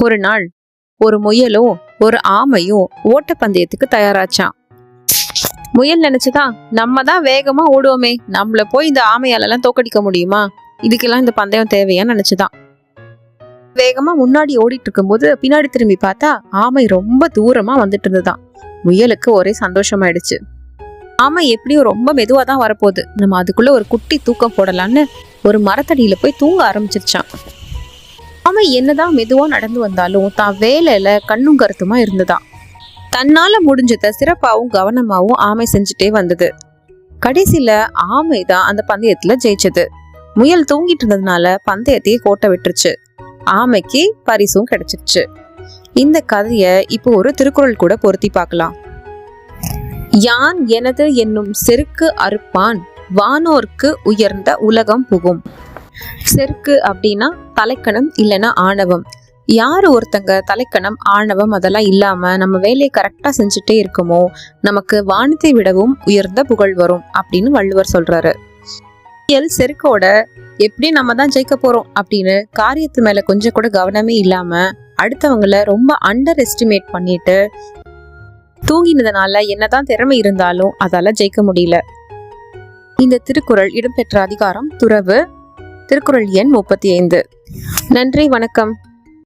ஒரு நாள் ஒரு முயலும் ஒரு ஆமையும் ஓட்டப்பந்தயத்துக்கு தயாராச்சான் முயல் நினைச்சதா நம்ம தான் வேகமா ஓடுவோமே நம்மள போய் இந்த ஆமையாலெல்லாம் தோக்கடிக்க முடியுமா? இதுக்கெல்லாம் இந்த பந்தயம் தேவையான்னு நினைச்சுதான் வேகமா முன்னாடி ஓடிட்டு இருக்கும்போது பின்னாடி திரும்பி பார்த்தா ஆமை ரொம்ப தூரமா வந்துட்டு இருந்ததாம் முயலுக்கு ஒரே சந்தோஷமாயிடுச்சு. ஆமை எப்படியும் ரொம்ப மெதுவா தான் வரப்போகுது. நம்ம அதுக்குள்ள ஒரு குட்டி தூக்கம் போடலான்னு ஒரு மரத்தடியில போய் தூங்க ஆரம்பிச்சிருச்சான் அவன் என்னதான் மெதுவா நடந்து வந்தாலும் தான் வேலையில கண்ணும் கருத்துமா இருந்ததா தன்னால முடிஞ்சத சிறப்பாகவும் கவனமாகவும் ஆமை செஞ்சுட்டே வந்தது. கடைசியில ஆமை தான் அந்த பந்தயத்துல ஜெயிச்சது. முயல் தூங்கிட்டு இருந்ததுனால பந்தயத்தையே கோட்டை விட்டுருச்சு. ஆமைக்கு பரிசும் கிடைச்சிருச்சு. இந்த கதைய இப்போ ஒரு திருக்குறள் கூட பொருத்தி பார்க்கலாம். யான் எனது என்னும் செருக்கு அறுப்பான் வானோர்க்கு உயர்ந்த உலகம் புகும். செருக்கு அப்படின்னா தலைக்கணம் இல்லைன்னா ஆணவம். யார் ஒருத்தங்க தலைக்கணம் ஆணவம் அதெல்லாம் இல்லாமல் நம்ம வேலையை கரெக்டாக செஞ்சுட்டே இருக்கோமோ நமக்கு வானத்தை விடவும் உயர்ந்த புகழ் வரும் அப்படின்னு வள்ளுவர் சொல்றாரு. எல் செருக்கோட எப்படி நம்ம தான் ஜெயிக்க போறோம் அப்படின்னு காரியத்து மேல கொஞ்சம் கூட கவனமே இல்லாம அடுத்தவங்கள ரொம்ப அண்டர் எஸ்டிமேட் பண்ணிட்டு தூங்கினதுனால என்னதான் திறமை இருந்தாலும் அதால ஜெயிக்க முடியல. இந்த திருக்குறள் இடம்பெற்ற அதிகாரம் துறவு. திருக்குறள் எண் முப்பத்தி ஐந்து. நன்றி வணக்கம்.